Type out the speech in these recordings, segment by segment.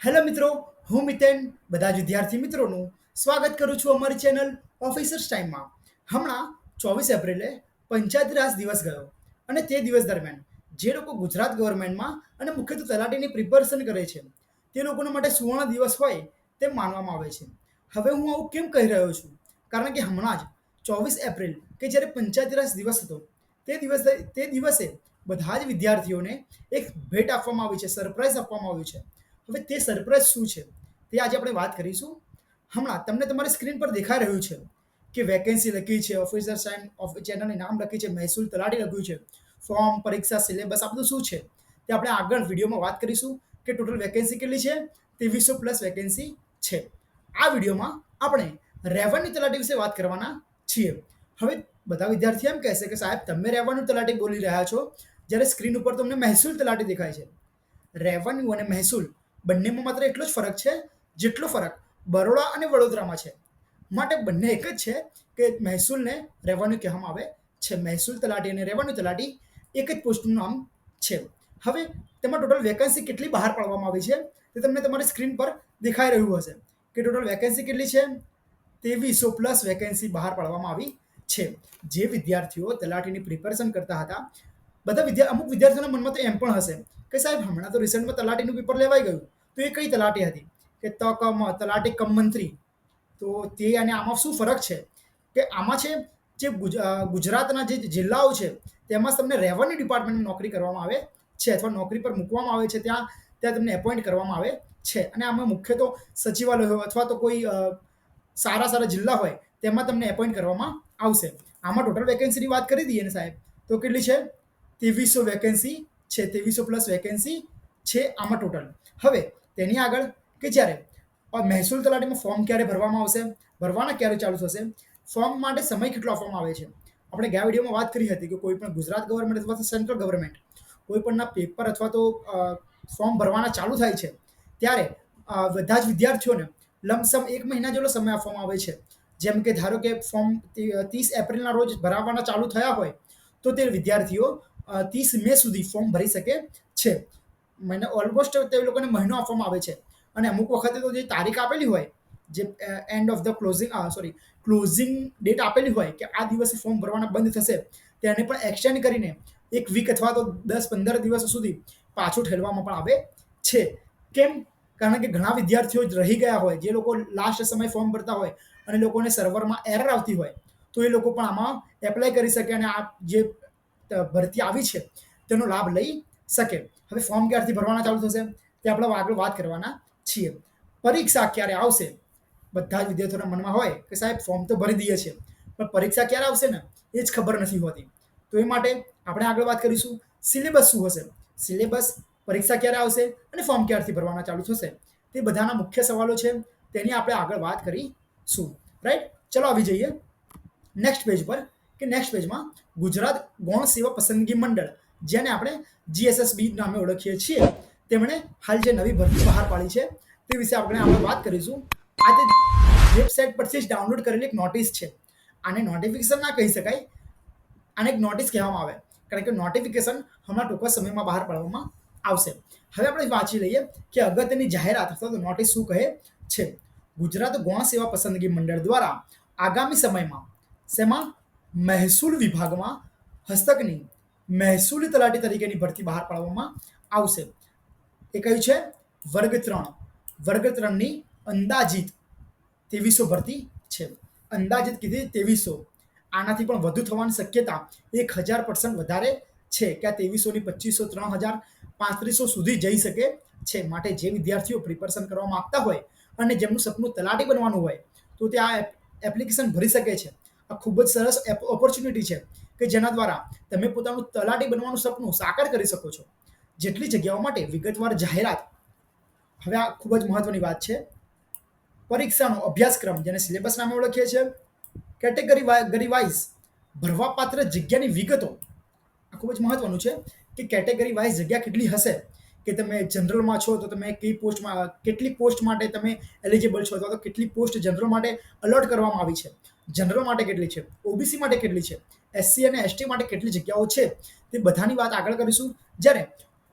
Hello મિત્રો, હું મિતેન. બધા જ વિદ્યાર્થી મિત્રોનું સ્વાગત કરું છું અમારી ચેનલ ઓફિસર્સ ટાઈમમાં હમણાં ચોવીસ એપ્રિલે પંચાયત રાજ દિવસ ગયો અને તે દિવસ દરમિયાન જે લોકો ગુજરાત ગવર્મેન્ટમાં અને મુખ્યત્વે તલાટીની પ્રિપેરેશન કરે છે, તે લોકોના માટે સુવર્ણ દિવસ હોય તેમ માનવામાં આવે છે. હવે હું આવું કેમ કહી રહ્યો છું? કારણ કે હમણાં જ ચોવીસ એપ્રિલ, કે જ્યારે પંચાયતી રાજ દિવસ હતો, તે દિવસ, તે દિવસે બધા જ વિદ્યાર્થીઓને એક ભેટ આપવામાં આવી છે, સરપ્રાઈઝ આપવામાં આવ્યું છે. હવે તે સરપ્રાઈઝ શું છે? તે આજે આપણે વાત કરીશું. હમણાં તમને તમારી સ્ક્રીન પર દેખાઈ રહ્યું છે કે વેકેન્સી લખી છે ઓફિસર સાઇન ઓફ ચેનલની નામ લખી છે, મહેસૂલ તલાટી લખ્યું છે ફોર્મ પરીક્ષા સિલેબસ આ બધું શું છે? તે આપણે આગળ વિડીયોમાં વાત કરીશું કે ટોટલ વેકેન્સી કેટલી છે? ત્રેવીસો પ્લસ વેકેન્સી છે. આ વિડીયોમાં આપણે રેવન્યુ તલાટી વિશે વાત કરવાના છીએ. હવે બધા વિદ્યાર્થીઓ એમ કહેશે કે સાહેબ, તમે રેવન્યુ તલાટી બોલી રહ્યા છો, જ્યારે સ્ક્રીન ઉપર તમને મહેસૂલ તલાટી દેખાય છે. રેવન્યુ અને મહેસૂલ બંનેમાં માત્ર એટલો જ ફરક છે, જેટલો ફરક બરોડા અને વડોદરામાં છે. માટે બંને એક જ છે કે મહેસૂલને રેવન્યુ કહેવામાં આવે છે. મહેસૂલ તલાટી અને રેવન્યુ તલાટી એક જ પોસ્ટનું નામ છે. હવે તેમાં ટોટલ વેકેન્સી કેટલી બહાર પાડવામાં આવી છે તે તમને તમારી સ્ક્રીન પર દેખાઈ રહ્યું હશે કે ટોટલ વેકેન્સી કેટલી છે? તેવીસો પ્લસ વેકેન્સી બહાર પાડવામાં આવી છે. જે વિદ્યાર્થીઓ તલાટીની પ્રિપેરેશન કરતા હતા, બધા વિદ્યા, અમુક વિદ્યાર્થીઓના મનમાં તો એમ પણ હશે કે સાહેબ, હમણાં તો રિસન્ટમાં તલાટીનું પેપર લેવાઈ ગયું. તો એ કઈ તલાટી હતી? કે તકમ તલાટી કમ મંત્રી. તો તે અને આમાં શું ફરક છે? કે આમાં છે, જે ગુજ- ગુજરાતના જે જિલ્લાઓ છે, તેમાં તમને રેવન્યુ ડિપાર્ટમેન્ટની નોકરી કરવામાં આવે છે અથવા નોકરી પર મૂકવામાં આવે છે ત્યાં ત્યાં તમને એપોઇન્ટ કરવામાં આવે છે. અને આમાં મુખ્ય તો સચિવાલય હોય અથવા તો કોઈ સારા સારા જિલ્લા હોય, તેમાં તમને એપોઇન્ટ કરવામાં આવશે. આમાં ટોટલ વેકેન્સીની વાત કરી દઈએ ને સાહેબ, તો કેટલી છે? ત્રેવીસો વેકેન્સી છે, ત્રેવીસો પ્લસ વેકેન્સી છે આમાં ટોટલ. હવે તેની આગળ કે જ્યારે મહેસૂલ તલાટીમાં ફોર્મ ક્યારે ભરવામાં આવશે, ભરવાના ક્યારે ચાલુ થશે, ફોર્મ માટે સમય કેટલો આપવામાં આવે છે? આપણે ગયા વિડીયોમાં વાત કરી હતી કે કોઈ પણ ગુજરાત ગવર્મેન્ટ અથવા સેન્ટ્રલ ગવર્મેન્ટ કોઈ પણના પેપર અથવા તો ફોર્મ ભરવાના ચાલુ થાય છે, ત્યારે બધા જ વિદ્યાર્થીઓને લમસમ એક મહિના જેટલો સમય આપવામાં આવે છે. જેમ કે ધારો કે ફોર્મ ત્રીસ એપ્રિલના રોજ ભરાવાના ચાલુ થયા હોય, તો તે વિદ્યાર્થીઓ ત્રીસ મે સુધી ફોર્મ ભરી શકે છે. મને ઓલમોસ્ટ તે લોકોને મહિનો આપવામાં આવે છે. અને અમુક વખતે તો જે તારીખ આપેલી હોય, જે end of the closing sorry closing date આપેલી હોય કે આ દિવસે ફોર્મ ભરવાના બંધ થશે, તેને પણ એક્સટેન્ડ કરીને એક વીક અથવા તો દસ પંદર દિવસ સુધી પાછું ઠેલવામાં પણ આવે છે. કેમ? કારણ કે ઘણા વિદ્યાર્થીઓ રહી ગયા હોય, જે લોકો લાસ્ટ સમય ફોર્મ ભરતા હોય અને લોકોને સર્વરમાં એરર આવતી હોય, તો એ લોકો પણ આમાં એપ્લાય કરી શકે અને આ જે ભરતી આવી છે, તેનો લાભ લઈ શકે. હવે ફોર્મ ક્યારથી ભરવાના ચાલુ થશે તે આપણે આગળ વાત કરવાના છીએ. પરીક્ષા ક્યારે આવશે? બધા જ વિદ્યાર્થીઓના મનમાં હોય કે સાહેબ ફોર્મ તો ભરી દઈએ છીએ. પણ પરીક્ષા ક્યારે આવશે ને? એ જ ખબર નથી હોતી. તો એ માટે આપણે આગળ વાત કરીશું. સિલેબસ શું હશે? સિલેબસ પરીક્ષા ક્યારે આવશે અને ફોર્મ ક્યારથી ભરવાના ચાલુ થશે? તે બધાના મુખ્ય સવાલો છે. તેની આપણે આગળ વાત કરીશું. રાઈટ ચલો આવી જઈએ. નેક્સ્ટ પેજ પર કે નેક્સ્ટ પેજમાં ગુજરાત ગૌણ સેવા પસંદગી મંડળ. જેને આપણે જીએસએસબી નામે ઓળખીએ છીએ. તેમણે હાલ જે નવી ભરતી બહાર પાડી છે, તે વિશે આપણે આપણે વાત કરીશું. આ તે વેબસાઇટ પરથી જ ડાઉનલોડ કરેલી એક નોટિસ છે. આને નોટિફિકેશન ના કહી શકાય. આને એક નોટિસ કહેવામાં આવે. કારણ કે નોટિફિકેશન હમણાં ટૂંક સમયમાં બહાર પાડવામાં આવશે. હવે આપણે વાંચી લઈએ કે અગત્યની જાહેરાત અથવા તો નોટિસ શું કહે છે. ગુજરાત ગૌણ સેવા પસંદગી મંડળ દ્વારા આગામી સમયમાં શેમાં મહેસૂલ વિભાગમાં હસ્તકની મહેસૂલી તલાટી તરીકેની ભરતી બહાર પાડવામાં આવશે. એ કયું છે? વર્ગ ત્રણ. વર્ગ ત્રણની અંદાજિત ત્રેવીસો ભરતી છે. અંદાજિત કીધી ત્રેવીસો. આનાથી પણ વધુ થવાની શક્યતા એક હજાર પર્સન્ટ વધારે છે કે આ ત્રેવીસોની પચીસો ત્રણ હજાર પાંત્રીસો સુધી જઈ શકે છે માટે જે વિદ્યાર્થીઓ પ્રિપેરેશન કરવા માગતા હોય અને જેમનું સપનું તલાટી બનવાનું હોય તો તે આ એપ્લિકેશન ભરી શકે છે. આ ખૂબ જ સરસ ઓપોર્ચ્યુનિટી છે. કે જેના દ્વારા તમે પોતાનું તલાટી બનવાનું સપનું સાકાર કરી શકો છો. જેટલી જગ્યાઓ માટે વિગતવાર જાહેરાત હવે આ ખૂબ જ મહત્વની વાત છે. પરીક્ષાનો અભ્યાસક્રમ, જેને સિલેબસ નામે ઓળખીએ છીએ, કેટેગરી ગરી વાઇઝ ભરવાપાત્ર જગ્યાની વિગતો. આ ખૂબ જ મહત્વનું છે કે કેટેગરી વાઇઝ જગ્યા કેટલી હશે. કે તમે જનરલમાં છો તો તમે કઈ પોસ્ટમાં કેટલી પોસ્ટ માટે તમે એલિજિબલ છો અથવા તો કેટલી પોસ્ટ જનરલ માટે અલર્ટ કરવામાં આવી છે. જનરલ માટે કેટલી છે? ઓબીસી માટે કેટલી છે? એસસી અને એસટી માટે કેટલી જગ્યાઓ છે તે બધાની વાત આગળ કરીશું. જ્યારે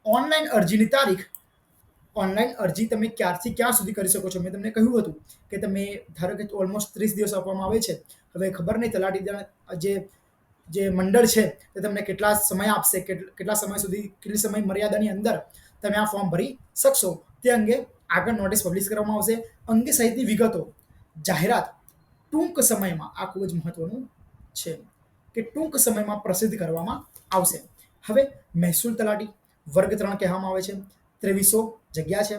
ઓનલાઈન અરજીની તારીખ ઓનલાઈન અરજી તમે ક્યારથી ક્યાં સુધી કરી શકો છો? મેં તમને કહ્યું હતું કે તમે, ધારો કે ઓલમોસ્ટ ત્રીસ દિવસ આપવામાં આવે છે. હવે ખબર નહીં, તલાટી જે જે મંડળ છે તે તમને કેટલા સમય આપશે કેટલા સમય સુધી, કેટલી સમય મર્યાદાની અંદર તમે આ ફોર્મ ભરી શકશો? તે અંગે આગળ નોટિસ પબ્લિશ કરવામાં આવશે. અંગે સહિતની વિગતો, જાહેરાત ટૂંક સમયમાં આ ખૂબ જ મહત્વનું છે. કે ટૂંક સમયમાં પ્રસિદ્ધ કરવામાં આવશે. હવે મહેસૂલ તલાટી વર્ગ ત્રણ કહેવામાં આવે છે. ત્રેવીસો જગ્યા છે.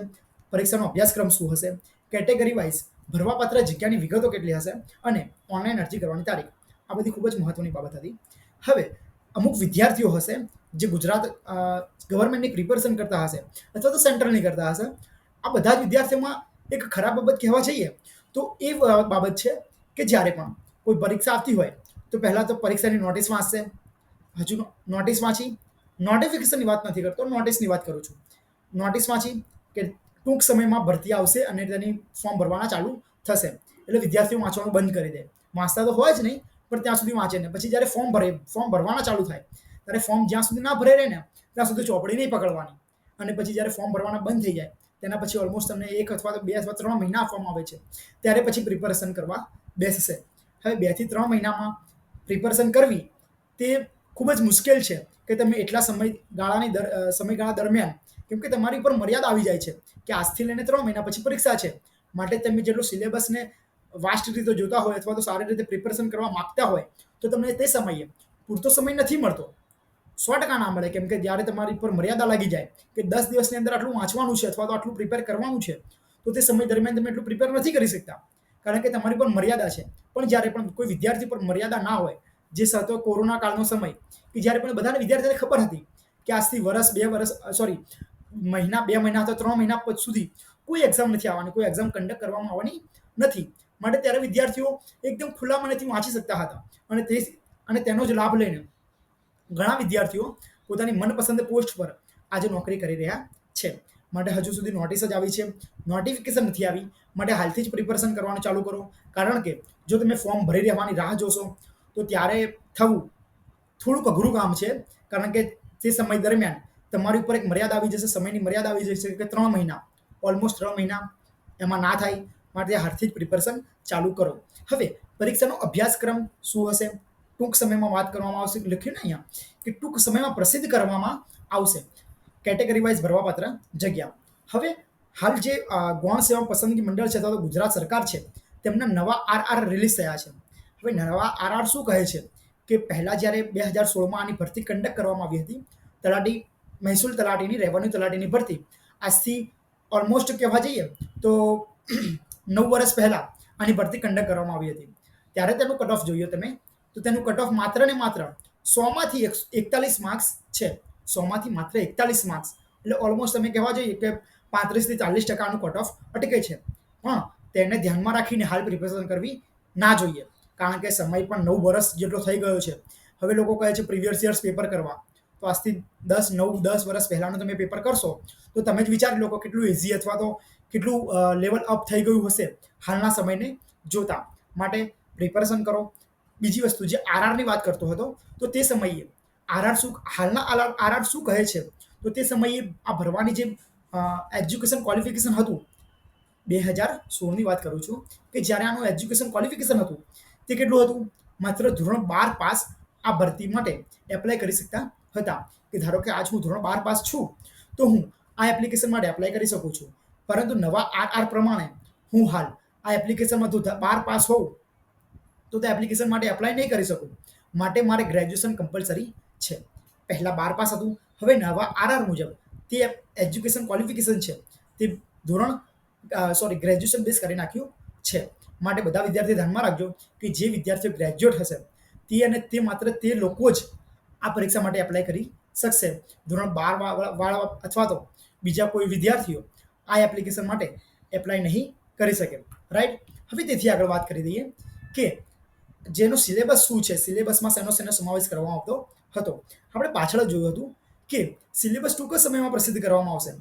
પરીક્ષાનો અભ્યાસક્રમ શું હશે? કેટેગરી વાઇઝ ભરવાપાત્ર જગ્યાની વિગતો કેટલી હશે? અને ઓનલાઈન અરજી કરવાની તારીખ. આ બધી ખૂબ જ મહત્વની બાબત હતી. હવે અમુક વિદ્યાર્થીઓ હશે જે ગુજરાત ગવર્મેન્ટની પ્રિપેરેશન કરતા હશે અથવા તો સેન્ટ્રલની કરતા હશે. આ બધા જ વિદ્યાર્થીઓમાં એક ખરાબ બાબત કહેવા જઈએ તો એ બાબત છે કે જ્યારે પણ કોઈ પરીક્ષા આવતી હોય તો પહેલાં તો પરીક્ષાની નોટિસ વાંચશે. હજુ નોટિસ વાંચી. નોટિફિકેશનની વાત નથી કરતો નોટિસની વાત કરું છું. નોટિસ વાંચી કે ટૂંક સમયમાં ભરતી આવશે અને તેની ફોર્મ ભરવાના ચાલુ થશે. એટલે વિદ્યાર્થીઓ વાંચવાનું બંધ કરી દે. વાંચતા તો હોય જ નહીં, પણ ત્યાં સુધી વાંચે ને. પછી જ્યારે ફોર્મ ભરે ફોર્મ ભરવાના ચાલુ થાય, ત્યારે ફોર્મ જ્યાં સુધી ના ભરે રહે ને, ત્યાં સુધી ચોપડી નહીં પકડવાની. અને પછી જ્યારે ફોર્મ ભરવાના બંધ થઈ જાય, તેના પછી ઓલમોસ્ટ તમને એક અથવા તો બે અથવા ત્રણ મહિના આપવામાં આવે છે. ત્યારે પછી પ્રિપેરેશન કરવા બેસશે. હવે બેથી ત્રણ મહિનામાં પ્રિપેરેશન કરવી તે ખૂબ જ મુશ્કેલ છે કે તમે એટલા સમયગાળાની સમયગાળા દરમિયાન કેમ કે તમારી ઉપર મર્યાદા આવી જાય છે કે આજથી લઈને ત્રણ મહિના પછી પરીક્ષા છે. માટે તમે જેટલું સિલેબસને વાસ્ટ રીતે જોતા હોય અથવા તો સારી રીતે પ્રિપરેશન કરવા માંગતા હોય તો તમને તે સમયે પૂરતો સમય નથી મળતો. સો ટકા ના મળે કેમ કે જ્યારે તમારી પર મર્યાદા લાગી જાય કે દસ દિવસની અંદર આટલું વાંચવાનું છે અથવા તો આટલું પ્રિપેર કરવાનું છે તો તે સમય દરમિયાન તમે એટલું પ્રિપેર નથી કરી શકતા. કારણ કે તમારી પણ મર્યાદા છે. પણ જ્યારે પણ કોઈ વિદ્યાર્થી પર મર્યાદા ના હોય, જે હતો કોરોના કાળનો સમય, કે જ્યારે પણ બધાને વિદ્યાર્થીઓને ખબર હતી કે આજથી વર્ષ બે વર્ષ સોરી મહિના, બે મહિના અથવા ત્રણ મહિના સુધી કોઈ એક્ઝામ નથી આવવાની, કોઈ એક્ઝામ કન્ડક્ટ કરવામાં આવવાની નથી. માટે ત્યારે વિદ્યાર્થીઓ એકદમ ખુલ્લા મનેથી વાંચી શકતા હતા. અને તે, અને તેનો જ લાભ લઈને ઘણા વિદ્યાર્થીઓ પોતાની મનપસંદ પોસ્ટ પર આજે નોકરી કરી રહ્યા છે. માટે હજુ સુધી નોટિસ જ આવી છે. નોટિફિકેશન નથી આવી. માટે હાલથી જ પ્રિપેરેશન કરવાનું ચાલુ કરો. કારણ કે જો તમે ફોર્મ ભરી રહેવાની રાહ જોશો, તો ત્યારે થવું થોડુંક અઘરું કામ છે. કારણ કે તે સમય દરમિયાન તમારી ઉપર એક મર્યાદા આવી જશે, સમયની મર્યાદા આવી જશે કે ત્રણ મહિના ઓલમોસ્ટ ત્રણ મહિના એમાં ના થાય. માટે હાલથી જ પ્રિપેરેશન ચાલુ કરો. હવે પરીક્ષાનો અભ્યાસક્રમ શું હશે? ટૂંક સમયમાં વાત કરવામાં આવશે. લખ્યું ને અહીંયા? કે ટૂંક સમયમાં પ્રસિદ્ધ કરવામાં આવશે. કેટેગરી વાઇઝ ભરવાપાત્ર જગ્યા. હવે હાલ જે ગૌણ સેવા પસંદગી મંડળ છે, અથવા તો ગુજરાત સરકાર છે, તેમના નવા આર આર રિલીઝ થયા છે. હવે નવા આર આર શું કહે છે? કે પહેલાં જ્યારે બે હજાર સોળમાં આની ભરતી કન્ડક્ટ કરવામાં આવી હતી, તલાટી, મહેસૂલ તલાટીની, રેવન્યુ તલાટીની ભરતી. આજથી ઓલમોસ્ટ કહેવા જઈએ, તો નવ વર્ષ પહેલાં આની ભરતી કન્ડક્ટ કરવામાં આવી હતી. ત્યારે તેનું કટ ઓફ જોયો તમે, તો તેનું કટ ઓફ માત્ર ને માત્ર સોમાંથી એકતાલીસ માર્ક્સ છે. સોમાંથી માત્ર એકતાલીસ માર્ક્સ એટલે ઓલમોસ્ટ તમે કહેવા જોઈએ કે પાંત્રીસથી ચાલીસ ટકાનું કટ ઓફ અટકે છે. પણ તેને ધ્યાનમાં રાખીને હાલ પ્રિપેરેશન કરવી ના જોઈએ. કારણ કે સમય પણ નવ વર્ષ જેટલો થઈ ગયો છે. હવે લોકો કહે છે પ્રીવિયસ યર્સ પેપર કરવા. તો આજથી દસ, નવ, દસ વર્ષ પહેલાંનું તમે પેપર કરશો, તો તમે જ વિચારી લો કેટલું ઇઝી અથવા તો કેટલું લેવલ અપ થઈ ગયું હશે હાલના સમયને જોતા. માટે પ્રિપેરેશન કરો. બીજી વસ્તુ, જે આરઆરની વાત કરતો હતો, તો તે સમયે આરઆર શું, હાલના આરઆર શું કહે છે? તો તે સમયે આ ભરવાની જે એજ્યુકેશન ક્વોલિફિકેશન હતું બે હજાર સોળની વાત કરું છું, કે જ્યારે આનું એજ્યુકેશન ક્વોલિફિકેશન હતું, તે કેટલું હતું? માત્ર ધોરણ બાર પાસ આ ભરતી માટે એપ્લાય કરી શકતા હતા. કે ધારો કે આજ હું ધોરણ બાર પાસ છું, તો હું આ એપ્લિકેશન માટે એપ્લાય કરી શકું છું. પરંતુ નવા આર આર પ્રમાણે હું હાલ આ એપ્લિકેશનમાં તો બાર પાસ હોઉં, તો તે એપ્લિકેશન માટે એપ્લાય નહીં કરી શકું. માટે મારે ગ્રેજ્યુએશન કમ્પલસરી છે. પહેલાં બાર પાસ હતું. હવે નવા આર આર મુજબ તે એજ્યુકેશન ક્વોલિફિકેશન છે. તે ધોરણ સોરી ગ્રેજ્યુએશન બેઝ કરી નાખ્યું છે. માટે બધા વિદ્યાર્થી ધ્યાનમાં રાખજો કે જે વિદ્યાર્થીઓ ગ્રેજ્યુએટ હશે, તે અને તે માત્ર તે લોકો જ આ પરીક્ષા માટે એપ્લાય કરી શકશે. ધોરણ બાર વાળા અથવા તો બીજા કોઈ વિદ્યાર્થીઓ આ એપ્લિકેશન માટે એપ્લાય નહીં કરી શકે. રાઈટ હવે તેથી આગળ વાત કરી દઈએ કે જેનો સિલેબસ શું છે? સિલેબસમાં શેનો શેનો સમાવેશ કરવામાં આવતો હતો. આપણે પાછળ જ જોયું હતું કે સિલેબસ ટૂંક સમયમાં પ્રસિદ્ધ કરવામાં આવશે.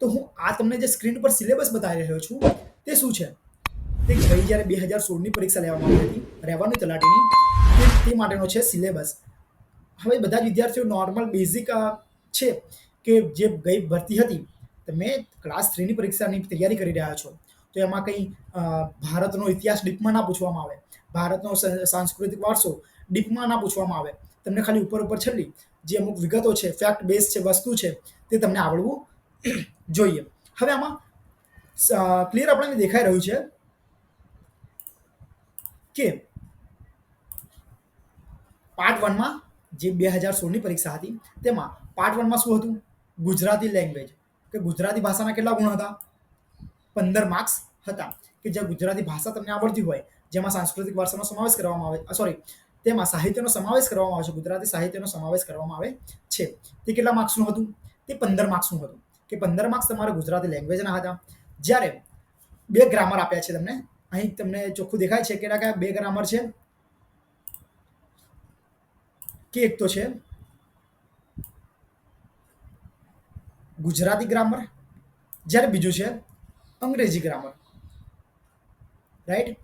તો હું આ તમને જે સ્ક્રીન પર સિલેબસ બતાવી રહ્યો છું, તે શું છે? તે ગઈ જ્યારે બે હજાર સોળની પરીક્ષા લેવામાં આવી હતી, રહેવાની તલાટીની, તે માટેનો છે સિલેબસ. હવે બધા જ વિદ્યાર્થીઓ નોર્મલ બેઝિક છે કે જે ગઈ ભરતી હતી, તમે ક્લાસ થ્રીની પરીક્ષાની તૈયારી કરી રહ્યા છો. તો એમાં કંઈ ભારતનો ઇતિહાસ ડીપમાં ના પૂછવામાં આવે. ભારતનો સાંસ્કૃતિક વારસો ડીપમાં ના પૂછવામાં આવે. તમને ખાલી ઉપર ઉપર છેલ્લી જે અમુક વિગતો છે ફેક્ટ બેઝ છે, વસ્તુ છે, તે તમને આવડવું જોઈએ. હવે આમાં ક્લિયર આપણને દેખાઈ રહ્યું છે કે પાર્ટ વનમાં જે બે હજાર સોળની પરીક્ષા હતી, તેમાં પાર્ટ વનમાં શું હતું? ગુજરાતી લેંગ્વેજ કે ગુજરાતી ભાષાના કેટલા ગુણ હતા? પંદર માર્ક્સ હતા. કે જે ગુજરાતી ભાષા તમને આવડતી હોય, જેમાં સાંસ્કૃતિક વારસાનો સમાવેશ કરવામાં આવે સોરી તેમાં સાહિત્યનો સમાવેશ કરવામાં આવે છે. ગુજરાતી સાહિત્યનો સમાવેશ કરવામાં આવે છે. તે કેટલા માર્ક્સનું હતું? તે પંદર માર્ક્સનું હતું. કે પંદર માર્ક્સ તમારે ગુજરાતી લેંગ્વેજના હતા. જ્યારે બે ગ્રામર આપ્યા છે તમને. અહીં તમને ચોખ્ખું દેખાય છે કેટલા કયા? બે ગ્રામર છે. કે એક તો છે. ગુજરાતી ગ્રામર. જ્યારે બીજું છે અંગ્રેજી ગ્રામર. રાઈટ?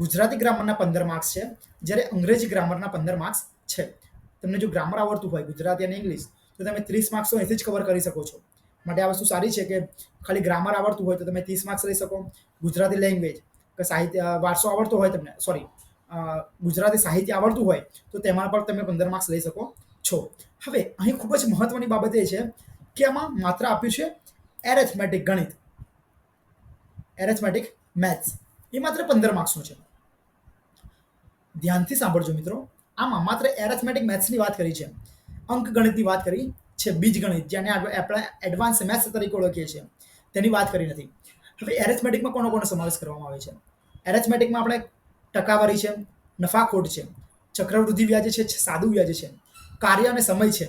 ગુજરાતી ગ્રામરના પંદર માર્ક્સ છે, જ્યારે અંગ્રેજી ગ્રામરના પંદર માર્ક્સ છે. તમને જો ગ્રામર આવડતું હોય, ગુજરાતી અને ઇંગ્લિશ તો તમે ત્રીસ માર્ક્સ તો અહીંથી જ કવર કરી શકો છો. માટે આ વસ્તુ સારી છે કે ખાલી ગ્રામર આવડતું હોય તો તમે ત્રીસ માર્ક્સ લઈ શકો. ગુજરાતી લેંગ્વેજ કે સાહિત્ય વારસો આવડતો હોય તમને સોરી ગુજરાતી સાહિત્ય આવડતું હોય, તો તેમાં પણ તમે પંદર માર્ક્સ લઈ શકો છો. હવે, અહીં ખૂબ જ મહત્વની બાબત એ છે કે આમાં માત્ર આપ્યું છે એરેથમેટિક ગણિત. એરેથમેટિક મેથ્સ એ માત્ર પંદર માર્ક્સનું છે. ધ્યાનથી સાંભળજો મિત્રો. આમાં માત્ર એરેથમેટિક મેથ્સની વાત કરી છે. અંક ગણિતની વાત કરી છે, બીજ ગણિત, જેને આપણે એડવાન્સ મેથ્સ તરીકે ઓળખીએ છીએ. તેની વાત કરી નથી. હવે એરેથમેટિકમાં કોનો કોનો સમાવેશ કરવામાં આવે છે? એરેથમેટિકમાં આપણે ટકાવારી છે, નફાખોટ છે, ચક્રવૃદ્ધિ વ્યાજ છે, સાદું વ્યાજ છે, કાર્ય અને સમય છે.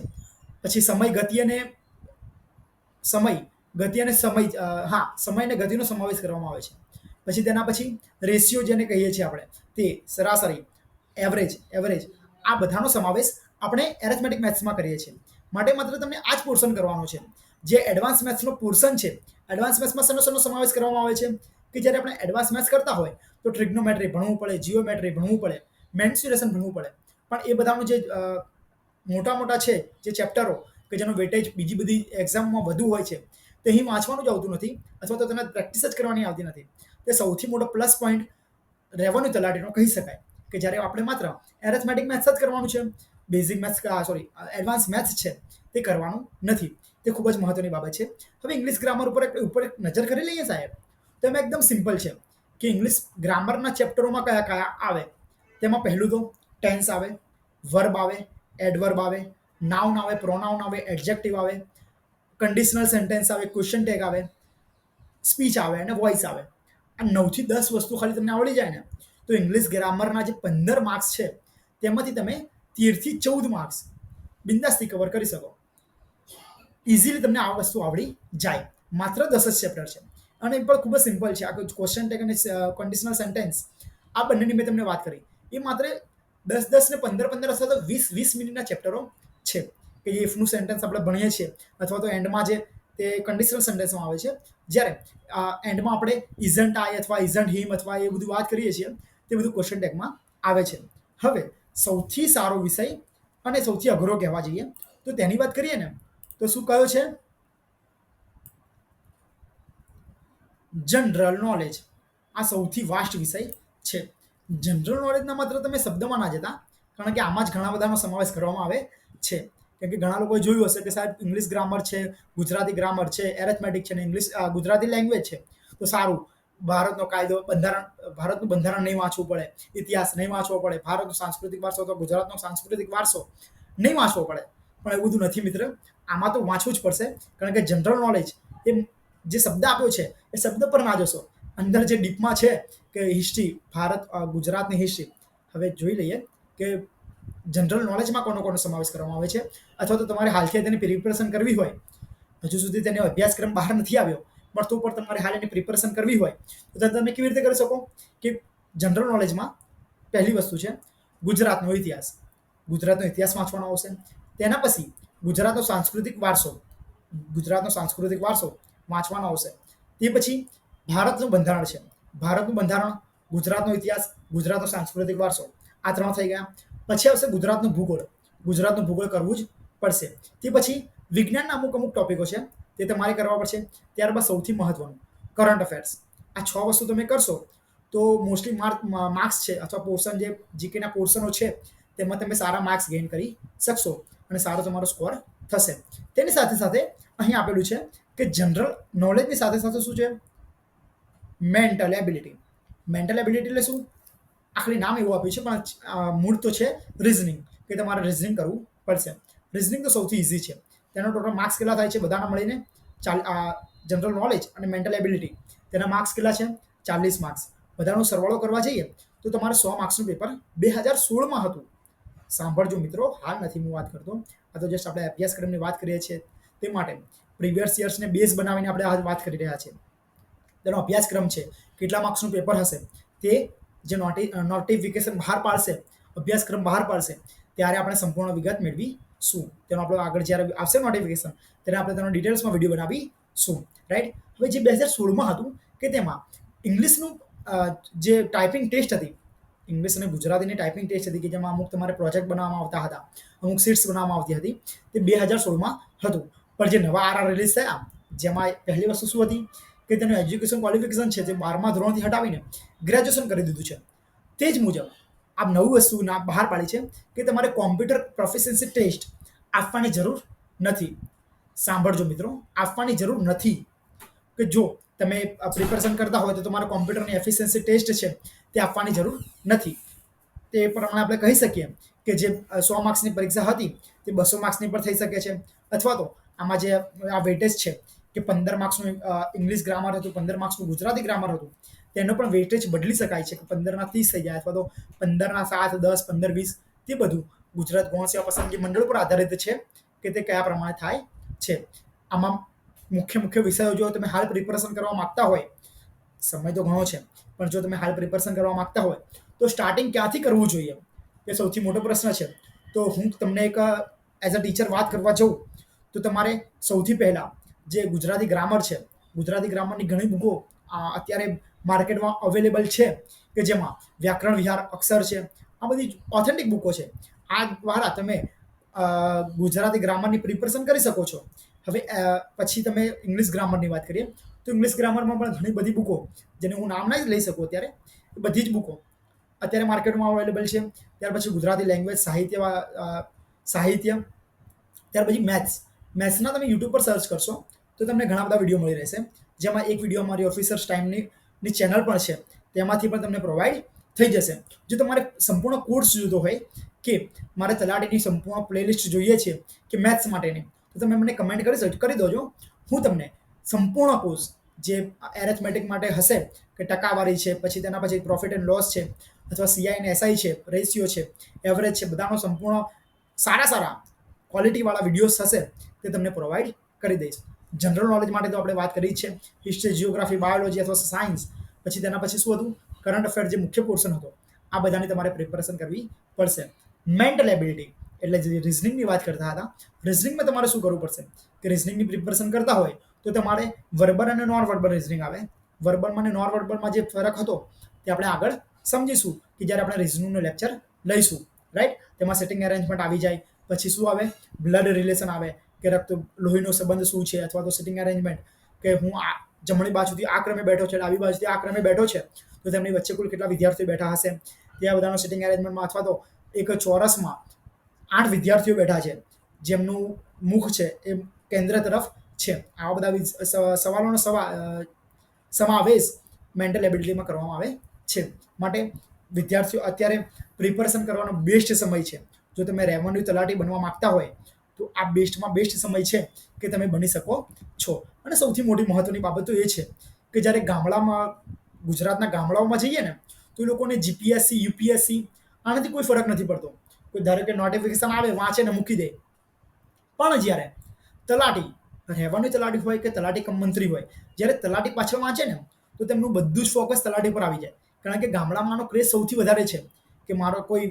પછી સમય, ગતિ અને સમય, ગતિ અને સમય હા, સમય અને ગતિનો સમાવેશ કરવામાં આવે છે. પછી તેના પછી રેશિયો જેને કહીએ છીએ આપણે, તે સરાસરી એવરેજ એવરેજ આ બધાનો સમાવેશ આપણે એરેથમેટિક મેથ્સમાં કરીએ છીએ. માટે માત્ર તમને આ જ પોર્શન કરવાનો છે. જે એડવાન્સ મેથ્સનો પોર્શન છે એડવાન્સ મેથ્સમાં શેનો શેનો સમાવેશ કરવામાં આવે છે? કે જ્યારે આપણે એડવાન્સ મેથ્સ કરતા હોય, તો ટ્રિગ્નોમેટ્રી ભણવું પડે જીઓમેટ્રી ભણવું પડે મેન્સ્યુરેશન ભણવું પડે. પણ એ બધાનું જે મોટા મોટા છે, જે ચેપ્ટરો કે જેનો વેટેજ બીજી બધી એક્ઝામમાં વધુ હોય છે, તે અહીં વાંચવાનું જ આવતું નથી, અથવા તો તેને પ્રેક્ટિસ જ કરવાની આવતી નથી. તે સૌથી મોટો પ્લસ પોઈન્ટ રેવન્યુ તલાટીનો કહી શકાય. કે જ્યારે આપણે માત્ર એરેથમેટિક મેથ્સ જ કરવાનું છે basic maths sorry advance maths છે, તે કરવાનું નથી. તે ખૂબ જ મહત્વની બાબત છે. હવે ઇંગ્લિશ ગ્રામર ઉપર એક ઉપર એક નજર કરી લઈએ સાહેબ. તો એમાં એકદમ સિમ્પલ છે કે ઇંગ્લિશ ગ્રામરના ચેપ્ટરોમાં કયા કયા આવે? તેમાં પહેલું તો ટેન્સ આવે વર્બ આવે એડવર્બ આવે નાઉન આવે પ્રોનાઉન આવે એડજેક્ટિવ આવે કન્ડિશનલ સેન્ટેન્સ આવે ક્વેશ્ચન ટેગ આવે સ્પીચ આવે અને વોઇસ આવે. આ નવથી દસ વસ્તુ ખાલી તમને આવડી જાય ને? તો ઇંગ્લિશ ગ્રામરના જે પંદર માર્ક્સ છે, તેમાંથી તમે તેરથી ચૌદ માર્ક્સ બિંદાસથી કવર કરી શકો. ઇઝીલી તમને આ વસ્તુ આવડી જાય. માત્ર દસ જ ચેપ્ટર છે. અને એ પણ ખૂબ જ સિમ્પલ છે. આ ક્વેશ્ચન ટેક અને કન્ડિશનલ સેન્ટેન્સ આ બંનેની મેં તમને વાત કરી. એ માત્ર દસ દસ ને પંદર પંદર અથવા તો વીસ વીસ મિનિટના ચેપ્ટરો છે. કે જે ઇફનું સેન્ટેન્સ આપણે ભણીએ છીએ. અથવા તો એન્ડમાં જે તે કન્ડિશનલ સેન્ટેન્સમાં આવે છે. જ્યારે એન્ડમાં આપણે ઇઝન્ટ આઈ અથવા ઇઝન્ટ હિમ અથવા એ બધું વાત કરીએ છીએ તે બધું ક્વેશ્ચન ટેગમાં આવે છે. હવે સૌથી સારો વિષય અને સૌથી અઘરો કહેવા જઈએ તો તેની વાત કરીએ ને, તો શું કયો છે? જનરલ નોલેજ આ સૌથી વાસ્ટ વિષય છે. જનરલ નોલેજના માત્ર તમે શબ્દમાં ના જતા, કારણ કે આમાં જ ઘણા બધાનો સમાવેશ કરવામાં આવે છે. કેમ કે ઘણા લોકોએ જોયું હશે કે સાહેબ ઇંગ્લિશ ગ્રામર છે, ગુજરાતી ગ્રામર છે એરેથમેટિક છે ને ઇંગ્લિશ ગુજરાતી લેંગ્વેજ છે. તો સારું. ભારતનો કાયદો બંધારણ, ભારતનું બંધારણ નહીં વાંચવું પડે, ઇતિહાસ નહીં વાંચવો પડે, ભારતનો સાંસ્કૃતિક વારસો તો ગુજરાતનો સાંસ્કૃતિક વારસો નહીં વાંચવો પડે. પણ એવું બધું નથી મિત્ર, આમાં તો વાંચવું જ પડશે, કારણ કે જનરલ નોલેજ એ જે શબ્દ આપ્યો છે, એ શબ્દ પર ના જશો. અંદર જે ડીપમાં છે કે હિસ્ટ્રી ભારત ગુજરાતની હિસ્ટ્રી હવે જોઈ લઈએ કે જનરલ નોલેજમાં કોનો કોનો સમાવેશ કરવામાં આવે છે, અથવા તો તમારે હાલથી તેની પ્રિપરેશન કરવી હોય, હજુ સુધી તેનો અભ્યાસક્રમ બહાર નથી આવ્યો પણ પણ તમારે હાલ એની પ્રિપરેશન કરવી હોય, તો તમે કેવી રીતે કરી શકો? કે જનરલ નોલેજમાં પહેલી વસ્તુ છે, ગુજરાતનો ઇતિહાસ. ગુજરાતનો ઇતિહાસ વાંચવાનો આવશે. તેના પછી ગુજરાતનો સાંસ્કૃતિક વારસો, ગુજરાતનો સાંસ્કૃતિક વારસો વાંચવાનો આવશે. તે પછી ભારતનું બંધારણ છે. ભારતનું બંધારણ, ગુજરાતનો ઇતિહાસ, ગુજરાતનો સાંસ્કૃતિક વારસો. આ ત્રણ થઈ ગયા. પછી આવશે ગુજરાતનું ભૂગોળ. ગુજરાતનું ભૂગોળ કરવું જ પડશે. તે પછી વિજ્ઞાનના અમુક અમુક ટોપિકો છે. તે તમારે કરવા પડશે. ત્યારબાદ સૌથી મહત્વનું કરંટ અફેર્સ આ છ વસ્તુ તમે કરશો, તો મોસ્ટલી માર્ક માર્ક્સ છે અથવા પોર્શન જે જીકેના પોર્શનો છે, તેમાં તમે સારા માર્ક્સ ગેઇન કરી શકશો અને સારો તમારો સ્કોર થશે. તેની સાથે સાથે અહીં આપેલું છે કે જનરલ નોલેજની સાથે સાથે શું છે? મેન્ટલ એબિલિટી મેન્ટલ એબિલિટી એટલે શું? આખરી નામ એવું આપ્યું છે, પણ મૂળ તો છે રિઝનિંગ કે તમારે રિઝનિંગ કરવું પડશે. રિઝનિંગ તો સૌથી ઇઝી છે. તેનો ટોટલ માર્ક્સ કેટલા થાય છે બધાના મળીને? ચાલ જનરલ નોલેજ અને મેન્ટલ એબિલિટી તેના માર્ક્સ કેટલા છે? ચાલીસ માર્ક્સ બધાનો સરવાળો કરવા જઈએ તો તમારે સો માર્ક્સનું પેપર બે હજાર સોળમાં હતું. સાંભળજો મિત્રો, હાલ નથી હું વાત કરતો. આ તો જસ્ટ આપણે અભ્યાસક્રમની વાત કરીએ છીએ તે માટે. પ્રીવિયસ યર્સને બેઝ બનાવીને આપણે આ વાત કરી રહ્યા છીએ. તેનો અભ્યાસક્રમ છે. કેટલા માર્ક્સનું પેપર હશે? તે જે નોટિ નોટિફિકેશન બહાર પાડશે, અભ્યાસક્રમ બહાર પાડશે, ત્યારે આપણે સંપૂર્ણ વિગત મેળવીશું તેનો આપણો આગળ જ્યારે આવશે નોટિફિકેશન ત્યારે આપણે તેનો ડિટેલ્સમાં વીડિયો બનાવીશું. રાઈટ હવે જે બે હજાર સોળમાં હતું કે તેમાં ઇંગ્લિશનું જે ટાઈપિંગ ટેસ્ટ હતી, ઇંગ્લિશ અને ગુજરાતીની ટાઈપિંગ ટેસ્ટ હતી કે જેમાં અમુક તમારે પ્રોજેક્ટ બનાવવામાં આવતા હતા, અમુક સીટ્સ બનાવવામાં આવતી હતી, તે બે હજાર સોળમાં હતું. પણ જે નવા આર રિલીઝ થયા, જેમાં પહેલી વસ્તુ શું હતી કે તેનું એજ્યુકેશન ક્વોલિફિકેશન છે તે બારમા ધોરણથી હટાવીને ગ્રેજ્યુએશન કરી દીધું છે. તે જ મુજબ આ નવી વસ્તુના બહાર પાડી છે કે તમારે કોમ્પ્યુટર પ્રોફિશન્સી ટેસ્ટ આપવાની જરૂર નથી. સાંભળજો મિત્રો, આપવાની જરૂર નથી. કે જો તમે પ્રિપેરેશન કરતા હોય તો તમારે કોમ્પ્યુટરની એફિશિયન્સી ટેસ્ટ છે તે આપવાની જરૂર નથી. તે પ્રમાણે આપણે કહી શકીએ કે જે સો માર્ક્સની પરીક્ષા હતી તે બસો માર્ક્સની પણ થઈ શકે છે. અથવા તો આમાં જે આ વેટેજ છે કે પંદર માર્ક્સનું ઇંગ્લિશ ગ્રામર હતું, પંદર માર્ક્સનું ગુજરાતી ગ્રામર હતું, તેનો પણ વેટેજ બદલી શકાય છે કે પંદરના ત્રીસ થઈ જાય અથવા તો પંદરના સાત, દસ, પંદર, વીસ, તે બધું ગુજરાત ગૌણ સેવા પસંદગી મંડળ પર આધારિત છે કે તે કયા પ્રમાણે થાય છે. આમાં મુખ્ય મુખ્ય વિષયો જો તમે હાલ પ્રિપેરેશન કરવા માગતા હોય, સમય તો ઘણો છે, પણ જો તમે હાલ પ્રિપેરેશન કરવા માગતા હોય, તો સ્ટાર્ટિંગ ક્યાંથી કરવું જોઈએ? એ સૌથી મોટો પ્રશ્ન છે. તો હું તમને એક એઝ અ ટીચર વાત કરવા જાઉં, તો તમારે સૌથી પહેલાં જે ગુજરાતી ગ્રામર છે, ગુજરાતી ગ્રામરની ઘણી બુકો અત્યારે માર્કેટમાં અવેલેબલ છે, કે જેમાં વ્યાકરણ, વિહાર, અક્ષર છે, આ બધી ઓથેન્ટિક બુકો છે. આ દ્વારા તમે ગુજરાતી ગ્રામરની પ્રિપરેશન કરી શકો છો. હવે પછી તમે ઇંગ્લિશ ગ્રામરની વાત કરીએ, તો ઇંગ્લિશ ગ્રામરમાં પણ ઘણી બધી બુકો, જેને હું નામ ના જ લઈ શકું અત્યારે બધી જ બુકો. અત્યારે માર્કેટમાં અવેલેબલ છે, ત્યાર પછી ગુજરાતી લેંગ્વેજ સાહિત્ય સાહિત્ય, ત્યાર પછી મેથ્સ મેથ્સના તમે યુટ્યુબ પર સર્ચ કરશો તો તમને ઘણા બધા વીડિયો મળી રહેશે. જેમાં એક વીડિયો અમારી ઓફિસર્સ ટાઈમની ની ચેનલ પણ છે. તેમાંથી પણ તમને પ્રોવાઈડ થઈ જશે. જો તમારે સંપૂર્ણ કોર્સ જોતો હોય, કે મારે તલાટીની સંપૂર્ણ પ્લેલિસ્ટ જોઈએ છે, કે મેથ્સ માટેની, તો તમે મને કમેન્ટ કરી કરી દોજો. હું તમને સંપૂર્ણ કોર્સ જે એરેથમેટિક માટે હશે, કે ટકાવારી છે, પછી તેના પછી પ્રોફિટ એન્ડ લોસ છે, અથવા સીઆઈ અને એસઆઈ છે રેશિયો છે એવરેજ છે, બધાનો સંપૂર્ણ સારા સારા ક્વોલિટીવાળા વિડીયોઝ હશે, તે તમને પ્રોવાઈડ કરી દઈશ. જનરલ નોલેજ માટે તો આપણે વાત કરી છે. હિસ્ટ્રી જિયોગ્રાફી બાયોલોજી અથવા સાયન્સ પછી તેના પછી શું હતું? કરંટ અફેર જે મુખ્ય પોર્શન હતો, આ બધાની તમારે પ્રિપેરેશન કરવી પડશે. મેન્ટલ એબિલિટી એટલે જે રિઝનિંગની વાત કરતા હતા રિઝનિંગમાં તમારે શું કરવું પડશે? કે રિઝનિંગની પ્રિપેરેશન કરતા હોય, તો તમારે વર્બલ અને નોન વર્બલ રિઝનિંગ આવે વર્બલમાં અને નોન વર્બલમાં જે ફરક હતો, તે આપણે આગળ સમજીશું કે જ્યારે આપણે રિઝનિંગનું લેક્ચર લઈશું. રાઈટ તેમાં સેટિંગ અરેન્જમેન્ટ આવી જાય, પછી શું આવે? બ્લડ રિલેશન આવે. કે રક્ત લોહીનો સંબંધ શું છે અથવા તો સિટિંગ એરેન્જમેન્ટ કે હું આ જમણી બાજુથી આ ક્રમે બેઠો છે, ડાબી બાજુથી આ ક્રમે બેઠો છે, તો તેમની વચ્ચે કુલ કેટલા વિદ્યાર્થીઓ બેઠા હશે? ત્યાં બધાનો સિટિંગ અરેન્જમેન્ટમાં અથવા તો એક ચોરસમાં આઠ વિદ્યાર્થીઓ બેઠા છે, જેમનું મુખ છે એ કેન્દ્ર તરફ છે. આવા બધા સવાલોનો સવા સમાવેશ મેન્ટલ એબિલિટીમાં કરવામાં આવે છે. માટે વિદ્યાર્થીઓ અત્યારે પ્રિપરેશન કરવાનો બેસ્ટ સમય છે. જો તમે રેવન્યુ તલાટી બનવા માગતા હોય તો આ બેસ્ટમાં બેસ્ટ સમય છે કે તમે બની શકો છો. અને સૌથી મોટી મહત્વની બાબત તો એ છે કે જ્યારે ગામડામાં, ગુજરાતના ગામડાઓમાં જઈએ ને, તો એ લોકોને જીપીએસસી યુપીએસસી આનાથી કોઈ ફરક નથી પડતો. કોઈ ધારો કે નોટિફિકેશન આવે, વાંચે ને મૂકી દે. પણ જ્યારે તલાટી, રહેવાની તલાટી હોય કે તલાટી કમ મંત્રી હોય, જ્યારે તલાટી પાછળ વાંચે ને, તો તેમનું બધું જ ફોકસ તલાટી પર આવી જાય. કારણ કે ગામડામાંનો ક્રેઝ સૌથી વધારે છે કે મારો કોઈ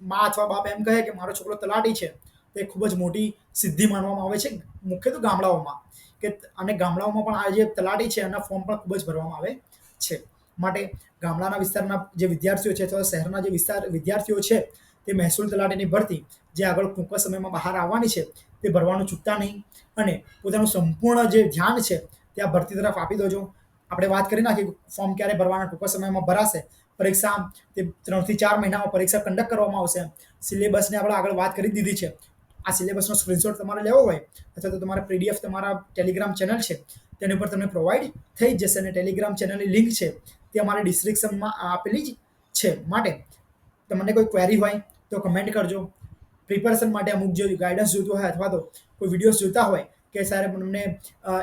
મા અથવા બાપ એમ કહે કે મારો છોકરો તલાટી છે તો ખૂબ જ મોટી સિદ્ધિ માનવામાં આવે છે મુખ્ય તો ગામડાઓમાં. કે અને ગામડાઓમાં પણ આ જે તલાટી છે, એના ફોર્મ પણ ખૂબ જ ભરવામાં આવે છે. માટે ગામડાના વિસ્તારના જે વિદ્યાર્થીઓ છે અથવા શહેરના જે વિસ્તાર વિદ્યાર્થીઓ છે, તે મહેસૂલ તલાટીની ભરતી જે આગળ ટૂંક સમયમાં બહાર આવવાની છે, તે ભરવાનું ચૂકતા નહીં. અને પોતાનું સંપૂર્ણ જે ધ્યાન છે, તે આ ભરતી તરફ આપી દેજો. આપણે વાત કરી નાખી ફોર્મ ક્યારે ભરવાના, ટૂંક સમયમાં ભરાશે. પરીક્ષા તે ત્રણથી ચાર મહિનામાં પરીક્ષા કન્ડક્ટ કરવામાં આવશે. સિલેબસને આપણે આગળ વાત કરી દીધી છે. આ સિલેબસનો સ્ક્રીનશોટ તમારે લેવો હોય અથવા તો તમારે પીડીએફ તમારા ટેલિગ્રામ ચેનલ છે, તેની ઉપર તમને પ્રોવાઈડ થઈ જશે અને ટેલિગ્રામ ચેનલની લિંક છે, તે અમારી ડિસ્ક્રિપ્શનમાં આપેલી જ છે માટે. તમને કોઈ ક્વેરી હોય તો કમેન્ટ કરજો. પ્રિપેરેશન માટે અમુક જો ગાઈડન્સ જોતું હોય અથવા તો કોઈ વિડીયોઝ જોતા હોય કે સાહેબ તમને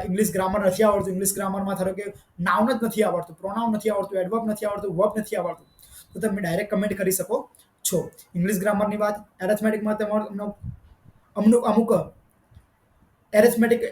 ઇંગ્લિશ ગ્રામર નથી આવડતું ઇંગ્લિશ ગ્રામરમાં ધારો કે નાઉન જ નથી આવડતું પ્રોનાઉન નથી આવડતું એડવર્બ નથી આવડતું વર્બ નથી આવડતું, તો તમે ડાયરેક્ટ કમેન્ટ કરી શકો છો. ઇંગ્લિશ ગ્રામરની વાત એરેથમેટિકમાં તમારો અમુક અમુક એરેથમેટિક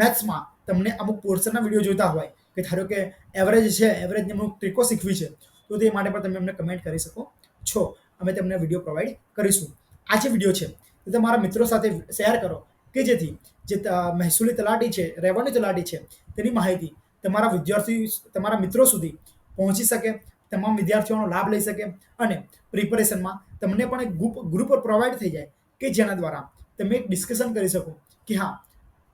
મેથ્સમાં તમને અમુક પોર્શનના વીડિયો જોતા હોય કે ધારો કે એવરેજ છે એવરેજની અમુક ટ્રીકો શીખવી છે, તો તે માટે પણ તમે અમને કમેન્ટ કરી શકો છો. અમે તમને વીડિયો પ્રોવાઈડ કરીશું. આ જે વીડિયો છે, તે તમારા મિત્રો સાથે શેર કરો કે જેથી જે મહેસૂલી તલાટી છે રેવન્યુ તલાટી છે, તેની માહિતી તમારા વિદ્યાર્થી તમારા મિત્રો સુધી પહોંચી શકે, તમામ વિદ્યાર્થીઓનો લાભ લઈ શકે અને પ્રિપરેશનમાં તમને પણ એક ગ્રુપ ગ્રુપ પ્રોવાઈડ થઈ જાય કે જેના દ્વારા તમે એક ડિસ્કશન કરી શકો કે હા,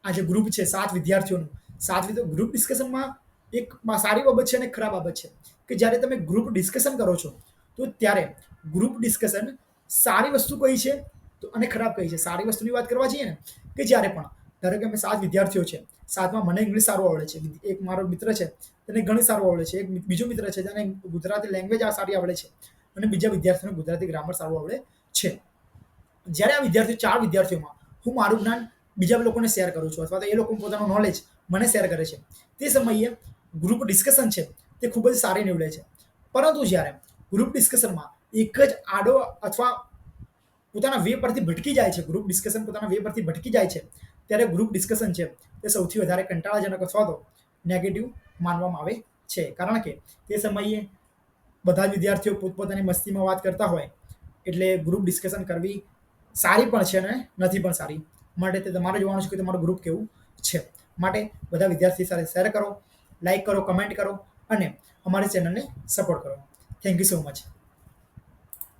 આ જે ગ્રુપ છે સાત વિદ્યાર્થીઓનું, સાત ગ્રુપ ડિસ્કશનમાં એક સારી બાબત છે અને ખરાબ બાબત છે. કે જ્યારે તમે ગ્રુપ ડિસ્કશન કરો છો, તો ત્યારે ગ્રુપ ડિસ્કશન સારી વસ્તુ કઈ છે તો અને ખરાબ કઈ છે. સારી વસ્તુની વાત કરવા જઈએ ને, કે જ્યારે પણ, ધારો કે અમે સાત વિદ્યાર્થીઓ છે, સાતમાં મને ઇંગ્લિશ સારું આવડે છે એક મારો મિત્ર છે, તેને ઘણી સારું આવડે છે, એક બીજો મિત્ર છે જેને ગુજરાતી લેંગ્વેજ આ સારી આવડે છે અને બીજા વિદ્યાર્થીઓને ગુજરાતી ગ્રામર સારું આવડે છે. જ્યારે આ વિદ્યાર્થીઓ, ચાર વિદ્યાર્થીઓમાં હું મારું જ્ઞાન બીજા લોકોને શેર કરું છું અથવા તો એ લોકો પોતાનું નોલેજ મને શેર કરે છે, તે સમયે ગ્રુપ ડિસ્કશન છે તે ખૂબ જ સારી નીવડે છે. પરંતુ જ્યારે ગ્રુપ ડિસ્કશનમાં એક જ આડો અથવા પોતાના વે પરથી ભટકી જાય છે ગ્રુપ ડિસ્કશન પોતાના વે પરથી ભટકી જાય છે, ત્યારે ગ્રુપ ડિસ્કશન છે તે સૌથી વધારે કંટાળાજનક અથવા તો નેગેટિવ માનવામાં આવે છે. કારણ કે તે સમયે બધા જ વિદ્યાર્થીઓ પોતપોતાની મસ્તીમાં વાત કરતા હોય, એટલે ગ્રુપ ડિસ્કશન કરવી સારી પણ છે અને નથી પણ સારી. માટે તે તમારે જોવાનું છે કે તમારું ગ્રુપ કેવું છે. માટે બધા વિદ્યાર્થી સાથે શેર કરો લાઈક કરો કમેન્ટ કરો અને અમારી ચેનલને સપોર્ટ કરો. Thank you so much